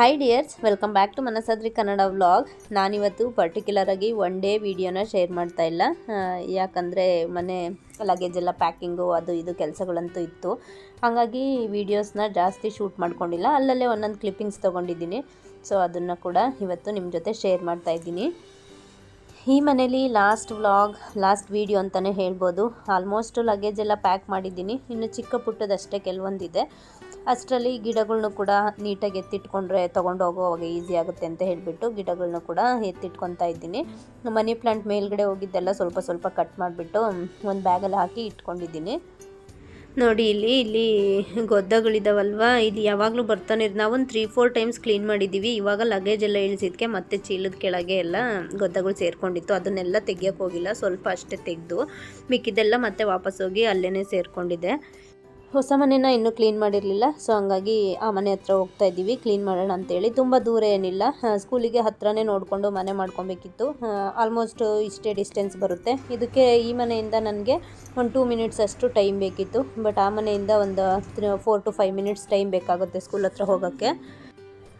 Hi dears welcome back to Manasadri Kannada vlog ನಾನಿವತ್ತು ಪರ್ಟಿಕ್ಯುಲರಾಗಿ one day ವಿಡಿಯೋನ share ಮಾಡ್ತಾ ಇಲ್ಲ. ಯಾಕಂದರೆ ಮನೆ ಲಗೇಜ್ ಎಲ್ಲ ಪ್ಯಾಕಿಂಗು ಅದು ಇದು ಕೆಲಸಗಳಂತೂ ಇತ್ತು. ಹಾಗಾಗಿ ವೀಡಿಯೋಸ್ನ ಜಾಸ್ತಿ ಶೂಟ್ ಮಾಡ್ಕೊಂಡಿಲ್ಲ. ಅಲ್ಲಲ್ಲೇ ಒಂದೊಂದು ಕ್ಲಿಪ್ಪಿಂಗ್ಸ್ ತೊಗೊಂಡಿದ್ದೀನಿ. ಸೊ ಅದನ್ನು ಕೂಡ ಇವತ್ತು ನಿಮ್ಮ ಜೊತೆ ಶೇರ್ ಮಾಡ್ತಾ ಇದ್ದೀನಿ. ಈ ಮನೇಲಿ ಲಾಸ್ಟ್ ವ್ಲಾಗ್ ಲಾಸ್ಟ್ ವೀಡಿಯೋ ಅಂತಲೇ ಹೇಳ್ಬೋದು. ಆಲ್ಮೋಸ್ಟ್ ಲಗೇಜ್ ಎಲ್ಲ ಪ್ಯಾಕ್ ಮಾಡಿದ್ದೀನಿ. ಇನ್ನು ಚಿಕ್ಕ ಪುಟ್ಟದಷ್ಟೇ ಕೆಲವೊಂದಿದೆ. ಅಷ್ಟರಲ್ಲಿ ಗಿಡಗಳನ್ನೂ ಕೂಡ ನೀಟಾಗಿ ಎತ್ತಿಟ್ಕೊಂಡ್ರೆ ತೊಗೊಂಡು ಹೋಗೋವಾಗ ಈಸಿ ಆಗುತ್ತೆ ಅಂತ ಹೇಳಿಬಿಟ್ಟು ಗಿಡಗಳನ್ನೂ ಕೂಡ ಎತ್ತಿಟ್ಕೊತಾ ಇದ್ದೀನಿ. ಮನಿ ಪ್ಲಾಂಟ್ ಮೇಲ್ಗಡೆ ಹೋಗಿದ್ದೆಲ್ಲ ಸ್ವಲ್ಪ ಸ್ವಲ್ಪ ಕಟ್ ಮಾಡಿಬಿಟ್ಟು ಒಂದು ಬ್ಯಾಗಲ್ಲಿ ಹಾಕಿ ಇಟ್ಕೊಂಡಿದ್ದೀನಿ. ನೋಡಿ, ಇಲ್ಲಿ ಇಲ್ಲಿ ಗೊದ್ದಗಳಿದಾವಲ್ವಾ? ಇದು ಯಾವಾಗಲೂ ಬರ್ತಾನೆ ಇರೋದು ನಾವೊಂದು ತ್ರೀ ಫೋರ್ ಟೈಮ್ಸ್ ಕ್ಲೀನ್ ಮಾಡಿದ್ದೀವಿ ಇವಾಗ ಲಗೇಜ್ ಎಲ್ಲ ಇಳಿಸಿದ್ಕೆ ಮತ್ತೆ ಚೀಲದ ಕೆಳಗೆ ಎಲ್ಲ ಗೊದ್ದಗಳು ಸೇರ್ಕೊಂಡಿತ್ತು. ಅದನ್ನೆಲ್ಲ ತೆಗಿಯೋಕೆ ಹೋಗಿಲ್ಲ. ಸ್ವಲ್ಪ ಅಷ್ಟೇ ತೆಗೆದು ಮಿಕ್ಕಿದ್ದೆಲ್ಲ ಮತ್ತೆ ವಾಪಸ್ ಹೋಗಿ ಅಲ್ಲೇ ಸೇರಿಕೊಂಡಿದೆ ಹೊಸ ಮನೆನ ಇನ್ನೂ ಕ್ಲೀನ್ ಮಾಡಿರಲಿಲ್ಲ. ಸೊ ಹಂಗಾಗಿ ಆ ಮನೆ ಹತ್ರ ಹೋಗ್ತಾ ಇದ್ದೀವಿ. ಕ್ಲೀನ್ ಮಾಡೋಣ ಅಂತೇಳಿ. ತುಂಬ ದೂರ ಏನಿಲ್ಲ. ಸ್ಕೂಲಿಗೆ ಹತ್ರನೇ ನೋಡಿಕೊಂಡು ಮನೆ ಮಾಡ್ಕೊಬೇಕಿತ್ತು. ಆಲ್ಮೋಸ್ಟ್ ಇಷ್ಟೇ ಡಿಸ್ಟೆನ್ಸ್ ಬರುತ್ತೆ. ಇದಕ್ಕೆ ಈ ಮನೆಯಿಂದ ನನಗೆ ಒಂದು ಟೂ ಮಿನಿಟ್ಸ್ ಅಷ್ಟು ಟೈಮ್ ಬೇಕಿತ್ತು. ಬಟ್ ಆ ಮನೆಯಿಂದ ಒಂದು four to five minutes time ಬೇಕಾಗುತ್ತೆ ಸ್ಕೂಲ್ ಹತ್ರ ಹೋಗೋಕ್ಕೆ.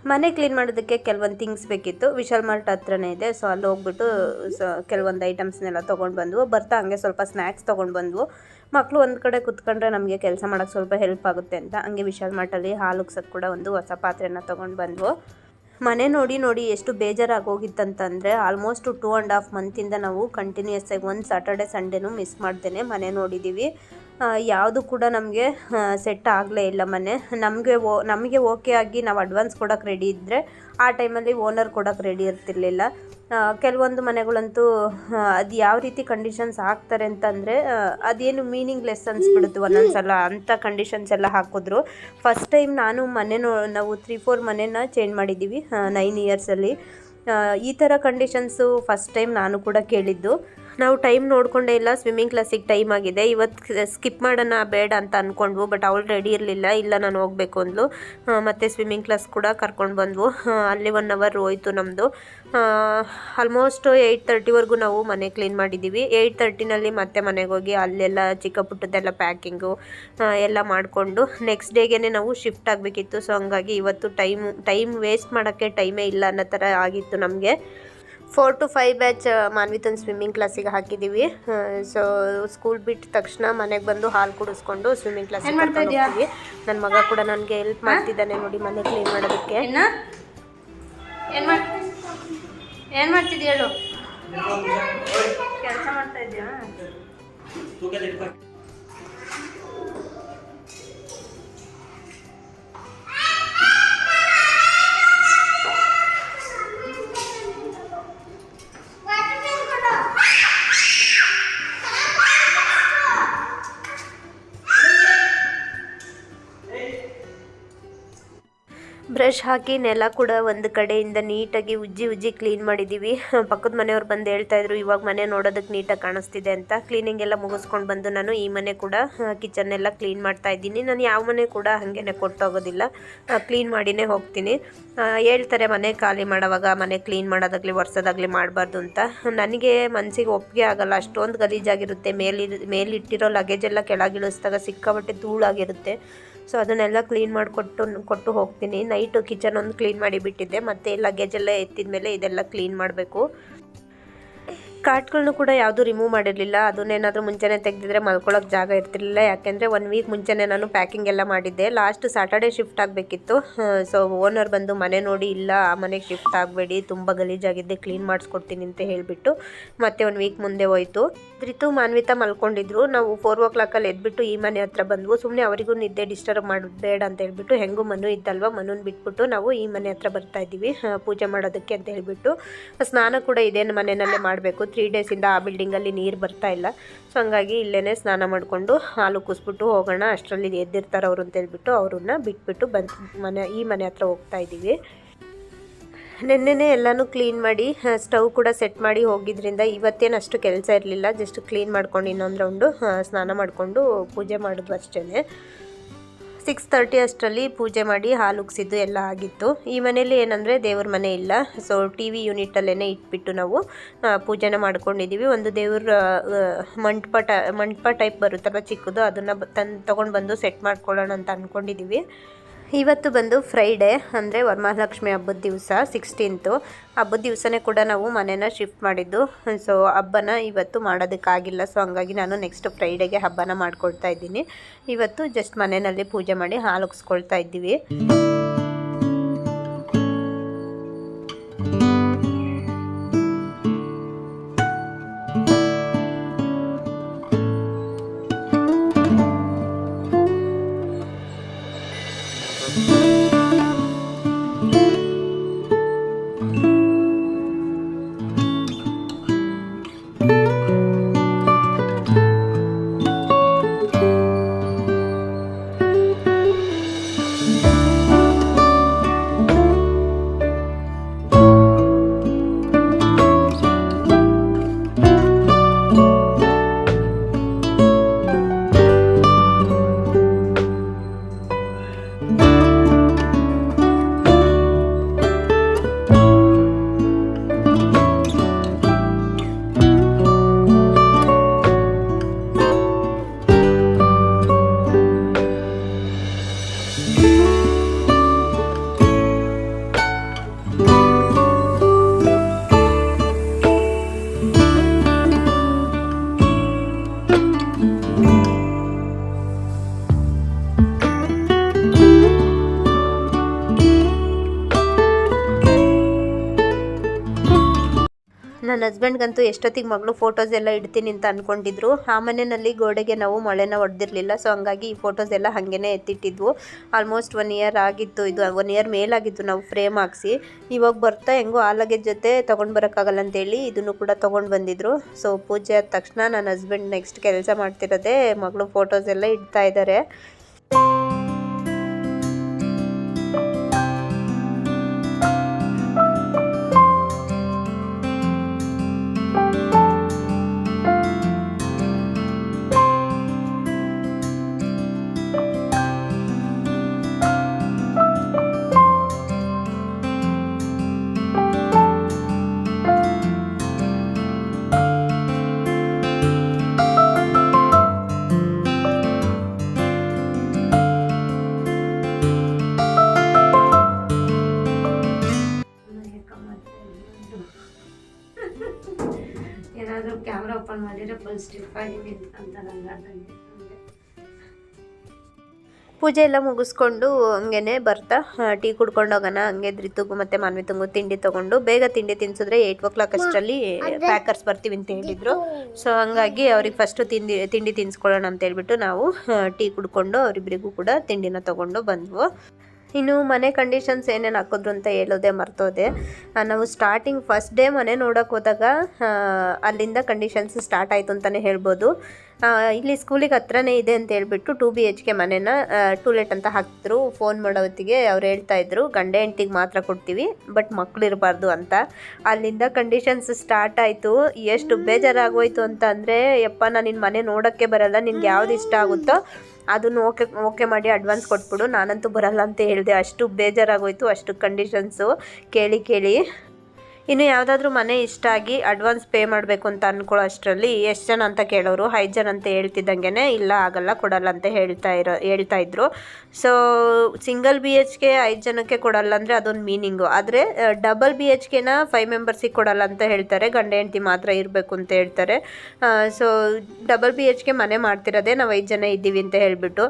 ಮನೆ ಕ್ಲೀನ್ ಮಾಡೋದಕ್ಕೆ ಕೆಲವೊಂದು ಥಿಂಗ್ಸ್ ಬೇಕಿತ್ತು. ವಿಶಾಲ್ ಮಾರ್ಟ್ ಹತ್ರನೇ ಇದೆ. ಸೊ ಅಲ್ಲಿ ಹೋಗ್ಬಿಟ್ಟು, ಸೊ, ಕೆಲವೊಂದು ಐಟಮ್ಸ್ನೆಲ್ಲ ತೊಗೊಂಡು ಬಂದ್ವು. ಬರ್ತಾ ಹಂಗೆ ಸ್ವಲ್ಪ ಸ್ನ್ಯಾಕ್ಸ್ ತೊಗೊಂಡು ಬಂದ್ವು. ಮಕ್ಕಳು ಒಂದು ಕಡೆ ಕುತ್ಕೊಂಡ್ರೆ ನಮಗೆ ಕೆಲಸ ಮಾಡೋಕ್ಕೆ ಸ್ವಲ್ಪ ಹೆಲ್ಪ್ ಆಗುತ್ತೆ ಅಂತ ಹಂಗೆ ವಿಶಾಲ್ ಮಾರ್ಟಲ್ಲಿ ಹಾಲು ಉಗ್ಸೋಕ್ಕೆ ಕೂಡ ಒಂದು ಹೊಸ ಪಾತ್ರೆನ ತೊಗೊಂಡು ಬಂದವು. ಮನೆ ನೋಡಿ ನೋಡಿ ಎಷ್ಟು ಬೇಜಾರಾಗಿ ಹೋಗಿತ್ತಂತಂದರೆ ಆಲ್ಮೋಸ್ಟ್ ಟೂ ಆ್ಯಂಡ್ ಹಾಫ್ ಮಂತಿಂದ ನಾವು ಕಂಟಿನ್ಯೂಸ್ ಆಗಿ ಒಂದು ಸಾಟರ್ಡೆ ಸಂಡೇನೂ ಮಿಸ್ ಮಾಡ್ದೇನೆ ಮನೆ ನೋಡಿದ್ದೀವಿ ಯಾವುದು ಕೂಡ ನಮಗೆ ಸೆಟ್ ಆಗಲೇ ಇಲ್ಲ ಮನೆ. ನಮಗೆ ಓ, ನಮಗೆ ಓಕೆ ಆಗಿ ನಾವು ಅಡ್ವಾನ್ಸ್ ಕೊಡೋಕ್ಕೆ ರೆಡಿ ಇದ್ದರೆ ಆ ಟೈಮಲ್ಲಿ ಓನರ್ ಕೊಡೋಕ್ಕೆ ರೆಡಿ ಇರ್ತಿರ್ಲಿಲ್ಲ. ಕೆಲವೊಂದು ಮನೆಗಳಂತೂ ಅದು ಯಾವ ರೀತಿ ಕಂಡೀಷನ್ಸ್ ಹಾಕ್ತಾರೆ ಅಂತಂದರೆ ಅದೇನು ಮೀನಿಂಗ್ಲೆಸ್ ಅನ್ಸ್ಬಿಡುತ್ತೆ ಒಂದೊಂದು ಸಲ ಅಂಥ ಕಂಡೀಷನ್ಸ್ ಎಲ್ಲ ಹಾಕಿದ್ರು. ಫಸ್ಟ್ ಟೈಮ್ ನಾನು ಮನೆ ನಾವು ತ್ರೀ ಫೋರ್ ಮನೆನ ಚೇಂಜ್ ಮಾಡಿದ್ದೀವಿ ನೈನ್ ಇಯರ್ಸಲ್ಲಿ ಈ ಥರ ಕಂಡೀಷನ್ಸು ಫಸ್ಟ್ ಟೈಮ್ ನಾನು ಕೂಡ ಕೇಳಿದ್ದು. ನಾವು ಟೈಮ್ ನೋಡಿಕೊಂಡೇ ಇಲ್ಲ ಸ್ವಿಮ್ಮಿಂಗ್ ಕ್ಲಾಸಿಗೆ ಟೈಮ್ ಆಗಿದೆ. ಇವತ್ತು ಸ್ಕಿಪ್ ಮಾಡೋಣ ಬೇಡ ಅಂತ ಅಂದ್ಕೊಂಡ್ವು ಬಟ್ ಅವಳು ರೆಡಿ ಇರಲಿಲ್ಲ. ಇಲ್ಲ, ನಾನು ಹೋಗಬೇಕು ಅಂದ್ಲು. ಮತ್ತು ಸ್ವಿಮ್ಮಿಂಗ್ ಕ್ಲಾಸ್ ಕೂಡ ಕರ್ಕೊಂಡು ಬಂದ್ವು. ಅಲ್ಲಿ ಒನ್ ಅವರ್ ಹೋಯ್ತು ನಮ್ಮದು ಆಲ್ಮೋಸ್ಟ್ ಏಯ್ಟ್ ತರ್ಟಿವರೆಗೂ ನಾವು ಮನೆ ಕ್ಲೀನ್ ಮಾಡಿದ್ದೀವಿ ಏಯ್ಟ್ ತರ್ಟಿನಲ್ಲಿ ಮತ್ತೆ ಮನೆಗೆ ಹೋಗಿ ಅಲ್ಲೆಲ್ಲ ಚಿಕ್ಕ ಪುಟ್ಟದೆಲ್ಲ ಪ್ಯಾಕಿಂಗು ಎಲ್ಲ ಮಾಡಿಕೊಂಡು ನೆಕ್ಸ್ಟ್ ಡೇಗೆ ನಾವು ಶಿಫ್ಟ್ ಆಗಬೇಕಿತ್ತು. ಸೊ ಹಂಗಾಗಿ ಇವತ್ತು ಟೈಮ್ ಟೈಮ್ ವೇಸ್ಟ್ ಮಾಡೋಕ್ಕೆ ಟೈಮೇ ಇಲ್ಲ ಅನ್ನೋ ಥರ ಆಗಿತ್ತು ನಮಗೆ. ಫೋರ್ ಟು ಫೈವ್ ಬ್ಯಾಚ್ ಮಾನ್ವಿತನ್ ಸ್ವಿಮ್ಮಿಂಗ್ ಕ್ಲಾಸಿಗೆ ಹಾಕಿದ್ದೀವಿ ಸೊ ಸ್ಕೂಲ್ ಬಿಟ್ಟ ತಕ್ಷಣ ಮನೆಗೆ ಬಂದು ಹಾಲು ಕುಡಿಸ್ಕೊಂಡು ಸ್ವಿಮ್ಮಿಂಗ್ ಕ್ಲಾಸಿಗೆ ಹೋಗ್ತೀವಿ. ನನ್ನ ಮಗ ಕೂಡ ನನಗೆ ಹೆಲ್ಪ್ ಮಾಡ್ತಿದ್ದಾನೆ ನೋಡಿ ಮನೆ ಕ್ಲೀನ್ ಮಾಡೋದಕ್ಕೆ. ಏನು? ಏನ್ ಮಾಡ್ ಏನ್ ಮಾಡ್ತಿದ್ಯ ಹೇಳು? ಕೆಲಸ ಮಾಡ್ತಾ ಇದ್ಯಾ ಬ್ರಷ್ ಹಾಕಿ ನೆಲ ಕೂಡ ಒಂದು ಕಡೆಯಿಂದ ನೀಟಾಗಿ ಉಜ್ಜಿ ಉಜ್ಜಿ ಕ್ಲೀನ್ ಮಾಡಿದ್ದೀವಿ ಪಕ್ಕದ ಮನೆಯವ್ರು ಬಂದು ಹೇಳ್ತಾ ಇದ್ರು, ಇವಾಗ ಮನೆ ನೋಡೋದಕ್ಕೆ ನೀಟಾಗಿ ಕಾಣಿಸ್ತಿದೆ ಅಂತ. ಕ್ಲೀನಿಂಗ್ ಎಲ್ಲ ಮುಗಿಸ್ಕೊಂಡು ಬಂದು ನಾನು ಈ ಮನೆ ಕೂಡ ಕಿಚನ್ ಎಲ್ಲ ಕ್ಲೀನ್ ಮಾಡ್ತಾ ಇದ್ದೀನಿ. ನಾನು ಯಾವ ಮನೆ ಕೂಡ ಹಾಗೇನೆ ಕೊಟ್ಟೋಗೋದಿಲ್ಲ. ಕ್ಲೀನ್ ಮಾಡಿನೇ ಹೋಗ್ತೀನಿ. ಹೇಳ್ತಾರೆ ಮನೆ ಖಾಲಿ ಮಾಡೋವಾಗ ಮನೆ ಕ್ಲೀನ್ ಮಾಡೋದಾಗಲಿ, ಒರೆಸೋದಾಗಲಿ ಮಾಡಬಾರ್ದು ಅಂತ. ನನಗೆ ಮನಸ್ಸಿಗೆ ಒಪ್ಪಿಗೆ ಆಗಲ್ಲ. ಅಷ್ಟೊಂದು ಗಲೀಜಾಗಿರುತ್ತೆ. ಮೇಲಿ ಮೇಲಿಟ್ಟಿರೋ ಲಗೇಜ್ ಎಲ್ಲ ಕೆಳಗಿಳಿಸಿದಾಗ ಸಿಕ್ಕಾಪಟ್ಟೆ ಧೂಳಾಗಿರುತ್ತೆ. ಸೊ ಅದನ್ನೆಲ್ಲ ಕ್ಲೀನ್ ಮಾಡಿಕೊಟ್ಟು ಕೊಟ್ಟು ಹೋಗ್ತೀನಿ. ನೈಟು ಕಿಚನ್ ಒಂದು ಕ್ಲೀನ್ ಮಾಡಿ ಬಿಟ್ಟಿದ್ದೆ. ಮತ್ತು ಲಗೇಜ್ ಎಲ್ಲ ಎತ್ತಿದ ಮೇಲೆ ಇದೆಲ್ಲ ಕ್ಲೀನ್ ಮಾಡಬೇಕು. ಕಾರ್ಟ್ಗಳನ್ನೂ ಕೂಡ ಯಾವುದೂ ರಿಮೂವ್ ಮಾಡಿರಲಿಲ್ಲ. ಅದನ್ನೇನಾದರೂ ಮುಂಚೆನೇ ತೆಗೆದಿದ್ರೆ ಮಲ್ಕೊಳ್ಳೋಕೆ ಜಾಗ ಇರ್ತಿರ್ಲಿಲ್ಲ. ಯಾಕೆಂದರೆ ಒನ್ ವೀಕ್ ಮುಂಚೆನೇ ನಾನು ಪ್ಯಾಕಿಂಗ್ ಎಲ್ಲ ಮಾಡಿದ್ದೆ. ಲಾಸ್ಟ್ ಸ್ಯಾಟರ್ಡೆ ಶಿಫ್ಟ್ ಆಗಬೇಕಿತ್ತು. ಸೊ ಓನರ್ ಬಂದು ಮನೆ ನೋಡಿ, ಇಲ್ಲ, ಆ ಮನೆಗೆ ಶಿಫ್ಟ್ ಆಗಬೇಡಿ. ತುಂಬ ಗಲೀಜಾಗಿದ್ದೆ ಕ್ಲೀನ್ ಮಾಡಿಸ್ಕೊಡ್ತೀನಿ ಅಂತ ಹೇಳಿಬಿಟ್ಟು ಮತ್ತೆ ಒನ್ ವೀಕ್ ಮುಂದೆ ಹೋಯಿತು. ರಿತು ಮಾನ್ವಿತಾ ಮಲ್ಕೊಂಡಿದ್ರು. ನಾವು ಫೋರ್ ಓ ಕ್ಲಾಕಲ್ಲಿ ಎದ್ಬಿಟ್ಟು ಈ ಮನೆ ಹತ್ರ ಬಂದ್ವು. ಸುಮ್ಮನೆ ಅವರಿಗೂ ನಿದ್ದೆ ಡಿಸ್ಟರ್ಬ್ ಮಾಡಬೇಡ ಬೇಡ ಅಂತ ಹೇಳಿಬಿಟ್ಟು ಹೆಂಗೂ ಮನು ಇದ್ದಲ್ವ? ಮನೂನ್ ಬಿಟ್ಬಿಟ್ಟು ನಾವು ಈ ಮನೆ ಹತ್ರ ಬರ್ತಾ ಇದ್ದೀವಿ. ಪೂಜೆ ಮಾಡೋದಕ್ಕೆ ಅಂತ ಹೇಳಿಬಿಟ್ಟು. ಸ್ನಾನ ಕೂಡ ಇದೇನು ಮನೆಯಲ್ಲೇ ಮಾಡಬೇಕು. ತ್ರೀ ಡೇಸಿಂದ ಆ ಬಿಲ್ಡಿಂಗಲ್ಲಿ ನೀರು ಬರ್ತಾ ಇಲ್ಲ. ಸೊ ಹಂಗಾಗಿ ಇಲ್ಲೇ ಸ್ನಾನ ಮಾಡಿಕೊಂಡು ಹಾಲು ಕುಸ್ಬಿಟ್ಟು ಹೋಗೋಣ, ಅಷ್ಟರಲ್ಲಿ ಎದ್ದಿರ್ತಾರೆ ಅವರು ಅಂತ ಹೇಳ್ಬಿಟ್ಟು ಅವ್ರನ್ನ ಬಿಟ್ಬಿಟ್ಟು ಬಂದು, ಮನೆ, ಈ ಮನೆ ಹತ್ರ ಹೋಗ್ತಾ ಇದ್ದೀವಿ. ನೆನ್ನೆನೇ ಎಲ್ಲನೂ ಕ್ಲೀನ್ ಮಾಡಿ ಸ್ಟವ್ ಕೂಡ ಸೆಟ್ ಮಾಡಿ ಹೋಗಿದ್ರಿಂದ ಇವತ್ತೇನು ಅಷ್ಟು ಕೆಲಸ ಇರಲಿಲ್ಲ. ಜಸ್ಟ್ ಕ್ಲೀನ್ ಮಾಡ್ಕೊಂಡು ಇನ್ನೊಂದು ರೌಂಡು ಸ್ನಾನ ಮಾಡಿಕೊಂಡು ಪೂಜೆ ಮಾಡಿದ್ವು ಅಷ್ಟೇ ಸಿಕ್ಸ್ ತರ್ಟಿ ಅಷ್ಟರಲ್ಲಿ ಪೂಜೆ ಮಾಡಿ ಹಾಲು ಉಗ್ಸಿದ್ದು ಎಲ್ಲ ಆಗಿತ್ತು. ಈ ಮನೇಲಿ ಏನಂದರೆ ದೇವ್ರ ಮನೆ ಇಲ್ಲ. ಸೊ ಟಿ ವಿ ಯೂನಿಟಲ್ಲೇ ಇಟ್ಬಿಟ್ಟು ನಾವು ಪೂಜೆನ ಮಾಡ್ಕೊಂಡಿದ್ದೀವಿ ಒಂದು ದೇವ್ರ ಮಂಟಪ ಟ, ಮಂಟಪ ಟೈಪ್ ಬರುತ್ತಲ್ಲ ಚಿಕ್ಕದು, ಅದನ್ನು ತಂದು ತೊಗೊಂಡು ಬಂದು ಸೆಟ್ ಮಾಡ್ಕೊಳ್ಳೋಣ ಅಂತ ಅಂದ್ಕೊಂಡಿದ್ದೀವಿ ಇವತ್ತು ಬಂದು ಫ್ರೈಡೇ ಅಂದರೆ ವರಮಹಾಲಕ್ಷ್ಮಿ ಹಬ್ಬದ ದಿವಸ ಸಿಕ್ಸ್ಟೀನ್ತು ಹಬ್ಬದ ದಿವಸನೇ ಕೂಡ ನಾವು ಮನೇನ ಶಿಫ್ಟ್ ಮಾಡಿದ್ದು. ಸೊ ಹಬ್ಬನ ಇವತ್ತು ಮಾಡೋದಕ್ಕಾಗಿಲ್ಲ. ಸೊ ಹಂಗಾಗಿ ನಾನು ನೆಕ್ಸ್ಟ್ ಫ್ರೈಡೇಗೆ ಹಬ್ಬನ ಮಾಡ್ಕೊಳ್ತಾ ಇದ್ದೀನಿ. ಇವತ್ತು ಜಸ್ಟ್ ಮನೆಯಲ್ಲಿ ಪೂಜೆ ಮಾಡಿ ಹಾಲು ಉಗಿಸ್ಕೊಳ್ತಾ ಇದ್ದೀವಿ. ನನ್ನ ಹಸ್ಬೆಂಡ್ಗಂತೂ ಎಷ್ಟೊತ್ತಿಗೆ ಮಗಳು ಫೋಟೋಸ್ ಎಲ್ಲ ಇಡ್ತೀನಿ ಅಂತ ಅಂದ್ಕೊಂಡಿದ್ರು ಆ ಮನೆಯಲ್ಲಿ ಗೋಡೆಗೆ ನಾವು ಮಳೆನ ಹೊಡೆದಿರಲಿಲ್ಲ ಸೊ ಹಂಗಾಗಿ ಈ ಫೋಟೋಸ್ ಎಲ್ಲ ಹಾಗೇನೆ ಎತ್ತಿಟ್ಟಿದ್ವು. ಆಲ್ಮೋಸ್ಟ್ ಒನ್ ಇಯರ್ ಆಗಿತ್ತು ಇದು. ಒನ್ ಇಯರ್ ಮೇಲಾಗಿತ್ತು ನಾವು ಫ್ರೇಮ್ ಹಾಕ್ಸಿ. ಇವಾಗ ಬರ್ತಾ ಹೆಂಗೋ ಆ ಲಗೇಜ್ ಜೊತೆ ತೊಗೊಂಡು ಬರೋಕ್ಕಾಗಲ್ಲ ಅಂತೇಳಿ ಇದನ್ನು ಕೂಡ ತೊಗೊಂಡು ಬಂದಿದ್ರು. ಸೊ ಪೂಜೆ ಆದ ತಕ್ಷಣ ನನ್ನ ಹಸ್ಬೆಂಡ್ ನೆಕ್ಸ್ಟ್ ಕೆಲಸ ಮಾಡ್ತಿರೋದೇ ಮಗಳು ಫೋಟೋಸ್ ಎಲ್ಲ ಇಡ್ತಾ ಇದ್ದಾರೆ. ಕ್ಯಾಮ್ರಾ ಓಪನ್ ಮಾಡಿದ್ರೆ ಫುಲ್ ಸ್ಟಿಫ್ ಆಗಿ ಅಂತ ನಂಗೆ ಪೂಜೆ ಎಲ್ಲ ಮುಗಿಸ್ಕೊಂಡು ಹಂಗೇನೆ ಬರ್ತಾ ಟೀ ಕುಡ್ಕೊಂಡು ಹೋಗೋಣ ಹಂಗೆ ಮತ್ತೆ ಮತ್ತು ಮಾನ್ವಿತಂಗು ತಿಂಡಿ ತಗೊಂಡು ಬೇಗ ತಿಂಡಿ ತಿನ್ಸಿದ್ರೆ ಏಯ್ಟ್ ಓ ಕ್ಲಾಕ್ ಅಷ್ಟರಲ್ಲಿ ಪ್ಯಾಕರ್ಸ್ ಬರ್ತೀವಿ ಅಂತ ಹೇಳಿದ್ರು. ಸೊ ಹಂಗಾಗಿ ಅವ್ರಿಗೆ ಫಸ್ಟು ತಿಂಡಿ ತಿಂಡಿ ತಿನ್ಸ್ಕೊಳ್ಳೋಣ ಅಂತ ಹೇಳ್ಬಿಟ್ಟು ನಾವು ಟೀ ಕುಡ್ಕೊಂಡು ಅವರಿಬ್ಬರಿಗೂ ಕೂಡ ತಿಂಡಿನ ತೊಗೊಂಡು ಬಂದ್ವು. ಇನ್ನು ಮನೆ ಕಂಡೀಷನ್ಸ್ ಏನೇನು ಹಾಕಿದ್ರು ಅಂತ ಹೇಳೋದೇ ಮರ್ತೋದೆ. ನಾವು ಸ್ಟಾರ್ಟಿಂಗ್ ಫಸ್ಟ್ ಡೇ ಮನೆ ನೋಡೋಕೆ ಹೋದಾಗ ಅಲ್ಲಿಂದ ಕಂಡೀಷನ್ಸ್ ಸ್ಟಾರ್ಟ್ ಆಯಿತು ಅಂತಲೇ ಹೇಳ್ಬೋದು. ಇಲ್ಲಿ ಸ್ಕೂಲಿಗೆ ಹತ್ರನೇ ಇದೆ ಅಂತ ಹೇಳ್ಬಿಟ್ಟು ಟು ಬಿ ಎಚ್ ಕೆ ಮನೇನ ಟೂಲೆಟ್ ಅಂತ ಹಾಕಿದ್ರು. ಫೋನ್ ಮಾಡೋ ಹೊತ್ತಿಗೆ ಅವ್ರು ಹೇಳ್ತಾ ಇದ್ರು, ಗಂಡ ಹೆಂಡ್ತಿಗೆ ಮಾತ್ರ ಕೊಡ್ತೀವಿ, ಬಟ್ ಮಕ್ಳು ಇರಬಾರ್ದು ಅಂತ. ಅಲ್ಲಿಂದ ಕಂಡೀಷನ್ಸ್ ಸ್ಟಾರ್ಟ್ ಆಯಿತು. ಎಷ್ಟು ಬೇಜಾರಾಗೋಯ್ತು ಅಂತ ಅಂದರೆ, ಯಪ್ಪ, ನಾನು ನಿನ್ನ ಮನೆ ನೋಡೋಕ್ಕೆ ಬರಲ್ಲ, ನಿನ್ಗೆ ಯಾವ್ದು ಇಷ್ಟ ಆಗುತ್ತೋ ಅದನ್ನು ಓಕೆ ಓಕೆ ಮಾಡಿ ಅಡ್ವಾನ್ಸ್ ಕೊಟ್ಬಿಡು. ನಾನಂತೂ ಬರಲ್ಲ ಅಂತ ಹೇಳಿದೆ. ಅಷ್ಟು ಬೇಜಾರಾಗೋಯ್ತು, ಅಷ್ಟು ಕಂಡೀಷನ್ಸು ಕೇಳಿ ಕೇಳಿ. ಇನ್ನು ಯಾವುದಾದ್ರೂ ಮನೆ ಇಷ್ಟ ಆಗಿ ಅಡ್ವಾನ್ಸ್ ಪೇ ಮಾಡಬೇಕು ಅಂತ ಅಂದ್ಕೊಳ್ಳೋ ಅಷ್ಟರಲ್ಲಿ ಎಷ್ಟು ಜನ ಅಂತ ಕೇಳೋರು, ಐದು ಜನ ಅಂತ ಹೇಳ್ತಿದ್ದಂಗೆ ಇಲ್ಲ, ಆಗಲ್ಲ, ಕೊಡಲ್ಲ ಅಂತ ಹೇಳ್ತಾ ಇರೋ, ಹೇಳ್ತಾ ಇದ್ರು. So single B H K ಐದು ಜನಕ್ಕೆ ಕೊಡಲ್ಲ ಅಂದರೆ ಅದೊಂದು ಮೀನಿಂಗು ಆದರೆ ಡಬಲ್ ಬಿ ಎಚ್ ಕೆನ ಫೈವ್ ಮೆಂಬರ್ಸಿಗೆ ಕೊಡಲ್ಲ ಅಂತ ಹೇಳ್ತಾರೆ, ಗಂಡ ಹೆಂಡತಿ ಮಾತ್ರ ಇರಬೇಕು ಅಂತ ಹೇಳ್ತಾರೆ. So double B H K ಮನೆ ಮಾಡ್ತಿರೋದೇ ನಾವು ಐದು ಜನ ಇದ್ದೀವಿ ಅಂತ ಹೇಳಿಬಿಟ್ಟು.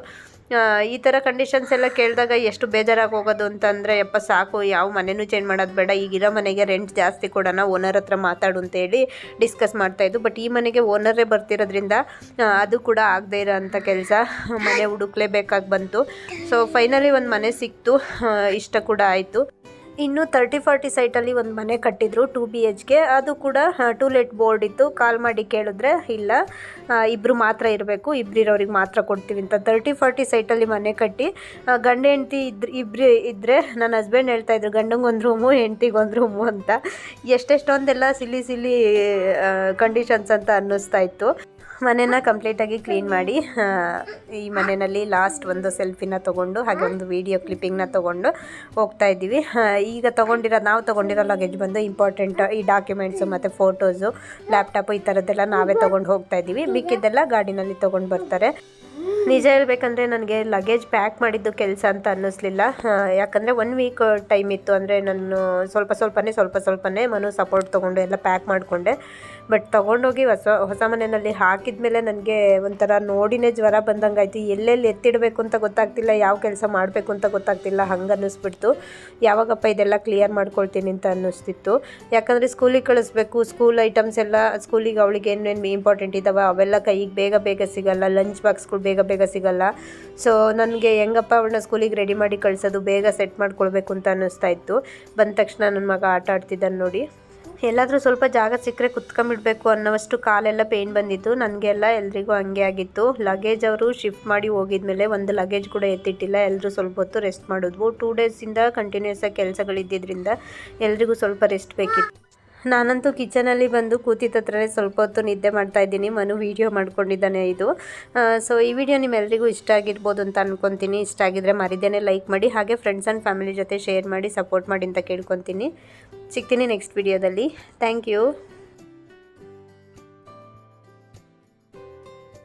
ಈ ಥರ ಕಂಡೀಷನ್ಸ್ ಎಲ್ಲ ಕೇಳಿದಾಗ ಎಷ್ಟು ಬೇಜಾರಾಗಿ ಹೋಗೋದು ಅಂತಂದರೆ, ಯಪ್ಪ ಸಾಕು, ಯಾವ ಮನೆನೂ ಚೇಂಜ್ ಮಾಡೋದು ಬೇಡ ಈಗಿರೋ ಮನೆಗೆ ರೆಂಟ್ ಜಾಸ್ತಿ ಕೊಡೋಣ ಓನರ್ ಹತ್ರ ಮಾತಾಡು ಅಂತೇಳಿ ಡಿಸ್ಕಸ್ ಮಾಡ್ತಾಯಿದ್ದು ಬಟ್ ಈ ಮನೆಗೆ ಓನರೇ ಬರ್ತಿರೋದ್ರಿಂದ ಅದು ಕೂಡ ಆಗದೆ ಇರೋ ಅಂಥ ಕೆಲಸ. ಮನೆ ಹುಡುಕ್ಲೇಬೇಕಾಗಿ ಬಂತು. ಸೊ ಫೈನಲಿ ಒಂದು ಮನೆ ಸಿಕ್ತು. ಇಷ್ಟ ಕೂಡ ಆಯಿತು. ಇನ್ನು ತರ್ಟಿ ಫಾರ್ಟಿ ಸೈಟಲ್ಲಿ ಒಂದು ಮನೆ ಕಟ್ಟಿದ್ರು ಟು ಬಿ ಎಚ್ಗೆ ಅದು ಕೂಡ ಟೂ ಲೆಟ್ ಬೋರ್ಡ್ ಇತ್ತು. ಕಾಲ್ ಮಾಡಿ ಕೇಳಿದ್ರೆ ಇಲ್ಲ. ಇಬ್ಬರು ಮಾತ್ರ ಇರಬೇಕು. ಇಬ್ಬರಿರೋರಿಗೆ ಮಾತ್ರ ಕೊಡ್ತೀವಿ ಅಂತ. ತರ್ಟಿ ಫಾರ್ಟಿ ಸೈಟಲ್ಲಿ ಮನೆ ಕಟ್ಟಿ ಗಂಡ ಹೆಂಡತಿ ಇದ್ರೆ ಇಬ್ಬರು ಇದ್ದರೆ ನನ್ನ ಹಸ್ಬೆಂಡ್ ಹೇಳ್ತಾ ಇದ್ರು, ಗಂಡಂಗೆ ಒಂದು ರೂಮು ಹೆಂಡ್ತಿಗೆ ಒಂದು ರೂಮು ಅಂತ. ಎಷ್ಟೆಷ್ಟೊಂದೆಲ್ಲ ಸಿಲಿ ಸಿಲಿ ಕಂಡೀಷನ್ಸ್ ಅಂತ ಅನ್ನಿಸ್ತಾ ಇತ್ತು. ಮನೆನ ಕಂಪ್ಲೀಟಾಗಿ ಕ್ಲೀನ್ ಮಾಡಿ ಈ ಮನೆಯಲ್ಲಿ ಲಾಸ್ಟ್ ಒಂದು ಸೆಲ್ಫಿನ ತೊಗೊಂಡು, ಹಾಗೆ ಒಂದು ವಿಡಿಯೋ ಕ್ಲಿಪ್ಪಿಂಗ್ನ ತೊಗೊಂಡು ಹೋಗ್ತಾ ಇದ್ದೀವಿ. ಈಗ ತೊಗೊಂಡಿರೋ, ನಾವು ತೊಗೊಂಡಿರೋ ಲಗೇಜ್ ಬಂದು ಇಂಪಾರ್ಟೆಂಟ್ ಈ ಡಾಕ್ಯುಮೆಂಟ್ಸು ಮತ್ತು ಫೋಟೋಸು ಲ್ಯಾಪ್ಟಾಪು ಈ ಥರದ್ದೆಲ್ಲ ನಾವೇ ತೊಗೊಂಡು ಹೋಗ್ತಾ ಇದ್ದೀವಿ. ಮಿಕ್ಕಿದ್ದೆಲ್ಲ ಗಾಡಿನಲ್ಲಿ ತೊಗೊಂಡು ಬರ್ತಾರೆ. ನಿಜ ಹೇಳ್ಬೇಕಂದ್ರೆ ನನಗೆ ಲಗೇಜ್ ಪ್ಯಾಕ್ ಮಾಡಿದ್ದು ಕೆಲಸ ಅಂತ ಅನ್ನಿಸ್ಲಿಲ್ಲ. ಯಾಕಂದರೆ ಒನ್ ವೀಕ್ ಟೈಮ್ ಇತ್ತು ಅಂದರೆ ನಾನು ಸ್ವಲ್ಪ ಸ್ವಲ್ಪನೇ ಸ್ವಲ್ಪ ಸ್ವಲ್ಪನೇ ಮನು ಸಪೋರ್ಟ್ ತೊಗೊಂಡು ಎಲ್ಲ ಪ್ಯಾಕ್ ಮಾಡಿಕೊಂಡೆ. ಬಟ್ ತೊಗೊಂಡೋಗಿ ಹೊಸ ಹೊಸ ಮನೆಯಲ್ಲಿ ಹಾಕಿದ ಮೇಲೆ ನನಗೆ ಒಂಥರ ನೋಡಿನೇ ಜ್ವರ ಬಂದಂಗಾಯ್ತು. ಎಲ್ಲೆಲ್ಲಿ ಎತ್ತಿಡಬೇಕು ಅಂತ ಗೊತ್ತಾಗ್ತಿಲ್ಲ, ಯಾವ ಕೆಲಸ ಮಾಡಬೇಕು ಅಂತ ಗೊತ್ತಾಗ್ತಿಲ್ಲ, ಹಂಗೆ ಅನ್ನಿಸ್ಬಿಡ್ತು. ಯಾವಾಗಪ್ಪ ಇದೆಲ್ಲ ಕ್ಲಿಯರ್ ಮಾಡ್ಕೊಳ್ತೀನಿ ಅಂತ ಅನ್ನಿಸ್ತಿತ್ತು. ಯಾಕಂದರೆ ಸ್ಕೂಲಿಗೆ ಕಳಿಸ್ಬೇಕು ಸ್ಕೂಲ್ ಐಟಮ್ಸ್ ಎಲ್ಲ ಸ್ಕೂಲಿಗೆ ಅವಳಿಗೆ ಏನೇನು ಇಂಪಾರ್ಟೆಂಟ್ ಇದ್ದಾವೆ ಅವೆಲ್ಲ ಕೈಗೆ ಬೇಗ ಬೇಗ ಸಿಗಲ್ಲ ಲಂಚ್ ಬಾಕ್ಸ್ಗಳು ಬೇಗ ಬೇಗ ಸಿಗಲ್ಲ. ಸೊ ನನಗೆ ಹೆಂಗಪ್ಪ ಅವಳನ್ನ ಸ್ಕೂಲಿಗೆ ರೆಡಿ ಮಾಡಿ ಕಳಿಸೋದು, ಬೇಗ ಸೆಟ್ ಮಾಡ್ಕೊಳ್ಬೇಕು ಅಂತ ಅನ್ನಿಸ್ತಾ ಇತ್ತು. ಬಂದ ತಕ್ಷಣ ನನ್ನ ಮಗ ಆಟ ಆಡ್ತಿದ್ದಾನೆ ನೋಡಿ. ಎಲ್ಲಾದರೂ ಸ್ವಲ್ಪ ಜಾಗ ಸಿಕ್ಕರೆ ಕುತ್ಕೊಂಬಿಡ್ಬೇಕು ಅನ್ನೋವಷ್ಟು ಕಾಲೆಲ್ಲ ಪೇಯ್ನ್ ಬಂದಿತ್ತು. ನನಗೆಲ್ಲ ಎಲ್ರಿಗೂ ಹಂಗೆ ಆಗಿತ್ತು. ಲಗೇಜ್ ಅವರು ಶಿಫ್ಟ್ ಮಾಡಿ ಹೋಗಿದ್ಮೇಲೆ ಒಂದು ಲಗೇಜ್ ಕೂಡ ಎತ್ತಿಟ್ಟಿಲ್ಲ. ಎಲ್ಲರೂ ಸ್ವಲ್ಪ ಹೊತ್ತು ರೆಸ್ಟ್ ಮಾಡಿದ್ವು. ಟೂ ಡೇಸಿಂದ ಕಂಟಿನ್ಯೂಸ್ ಆಗಿ ಕೆಲಸಗಳಿದ್ದಿದ್ದರಿಂದ ಎಲ್ರಿಗೂ ಸ್ವಲ್ಪ ರೆಸ್ಟ್ ಬೇಕಿತ್ತು. ನಾನಂತೂ ಕಿಚನಲ್ಲಿ ಬಂದು ಕೂತಿದ್ದ ಹತ್ರನೇ ಸ್ವಲ್ಪ ಹೊತ್ತು ನಿದ್ದೆ ಮಾಡ್ತಾ ಇದ್ದೀನಿ. ಮನು ವೀಡಿಯೋ ಮಾಡ್ಕೊಂಡಿದ್ದಾನೆ ಇದು. ಸೊ ಈ ವಿಡಿಯೋ ನಿಮ್ಮೆಲ್ಲರಿಗೂ ಇಷ್ಟ ಆಗಿರ್ಬೋದು ಅಂತ ಅಂದ್ಕೊತೀನಿ ಇಷ್ಟ ಆಗಿದ್ರೆ ಮರಿದೇನೆ ಲೈಕ್ ಮಾಡಿ, ಹಾಗೆ ಫ್ರೆಂಡ್ಸ್ ಆ್ಯಂಡ್ ಫ್ಯಾಮಿಲಿ ಜೊತೆ ಶೇರ್ ಮಾಡಿ ಸಪೋರ್ಟ್ ಮಾಡಿ ಅಂತ ಕೇಳ್ಕೊತೀನಿ. ಸಿಗ್ತೀನಿ ನೆಕ್ಸ್ಟ್ ವಿಡಿಯೋದಲ್ಲಿ ಥ್ಯಾಂಕ್ ಯು